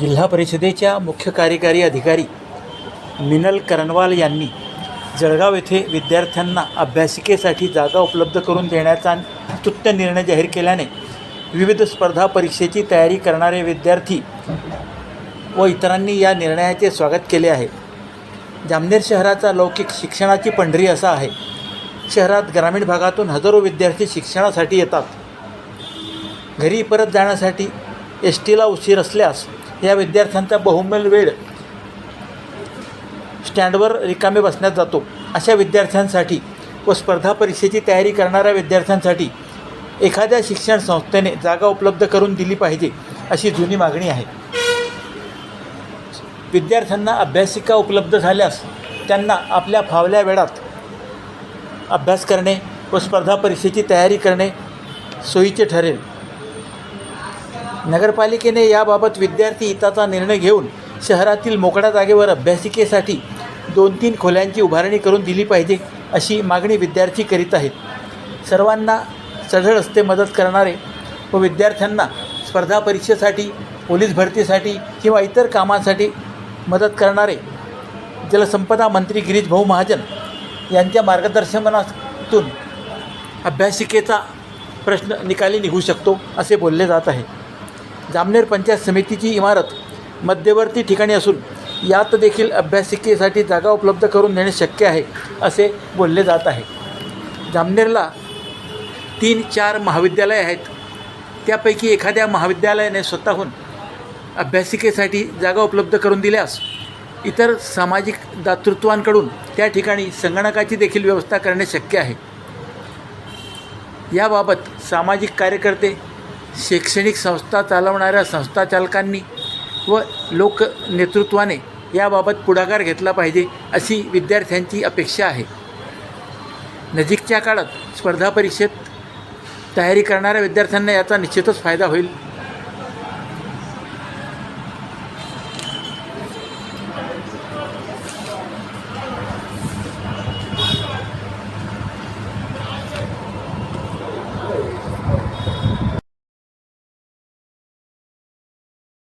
जिल्हा परिषदेच्या मुख्य कार्यकारी अधिकारी मिनल करनवाल यांनी जळगाव येथे विद्यार्थ्यांना अभ्यासिकेसाठी जागा उपलब्ध करून देण्याचा स्तुत्य निर्णय जाहीर केल्याने विविध स्पर्धा परीक्षेची तयारी करणारे विद्यार्थी व इतरांनी या निर्णयाचे स्वागत केले आहे. जामनेर शहराचा लौकिक शिक्षणाची पंढरी असा आहे. शहरात ग्रामीण भागातून हजारो विद्यार्थी शिक्षणासाठी येतात. घरी परत जाण्यासाठी एस टीला उशीर असल्यास या विद्यार्थ्यांचा बहुमूल्य वेळ स्टँडवर रिकामे बसण्यात जातो. अशा विद्यार्थ्यांसाठी व स्पर्धा परीक्षेची तयारी करणाऱ्या विद्यार्थ्यांसाठी एखाद्या शिक्षण संस्थेने जागा उपलब्ध करून दिली पाहिजे अशी जुनी मागणी आहे. विद्यार्थ्यांना अभ्यासिका उपलब्ध झाल्यास त्यांना आपल्या फावल्या वेळात अभ्यास करणे व स्पर्धा परीक्षेची तयारी करणे सोयीचे ठरेल. नगरपालिकेने याबाबत विद्यार्थी हिताचा निर्णय घेऊन शहरातील मोकळ्या जागेवर अभ्यासिकेसाठी दोन तीन खोल्यांची उभारणी करून दिली पाहिजे अशी मागणी विद्यार्थी करीत आहेत. सर्वांना चढळ असते मदत करणारे व विद्यार्थ्यांना स्पर्धा परीक्षेसाठी पोलीस भरतीसाठी किंवा इतर कामांसाठी मदत करणारे जलसंपदा मंत्री गिरीश भाऊ महाजन यांच्या मार्गदर्शनातून अभ्यासिकेचा प्रश्न निकाली निघू शकतो असे बोलले जात आहे. जामनेर पंचायत समितीची इमारत मध्यवर्ती ठिकाणी असून यात देखील अभ्यासिकेसाठी जागा उपलब्ध करून देणे शक्य आहे असे बोलले जात आहे. जामनेरला तीन चार महाविद्यालये आहेत. त्यापैकी एखाद्या महाविद्यालयाने स्वतःहून अभ्यासिकेसाठी जागा उपलब्ध करून दिल्यास इतर सामाजिक दातृत्वांकडून त्या ठिकाणी संगणकाची देखील व्यवस्था करणे शक्य आहे. याबाबत सामाजिक कार्यकर्ते शैक्षणिक संस्था चालवणाऱ्या संस्था चालकांनी व लोक नेतृत्वाने याबाबत पुढाकार घेतला पाहिजे अशी विद्यार्थ्यांची अपेक्षा आहे. नजीकच्या काळात स्पर्धा परीक्षेत तयारी करणाऱ्या विद्यार्थ्यांना याचा निश्चितच फायदा होईल.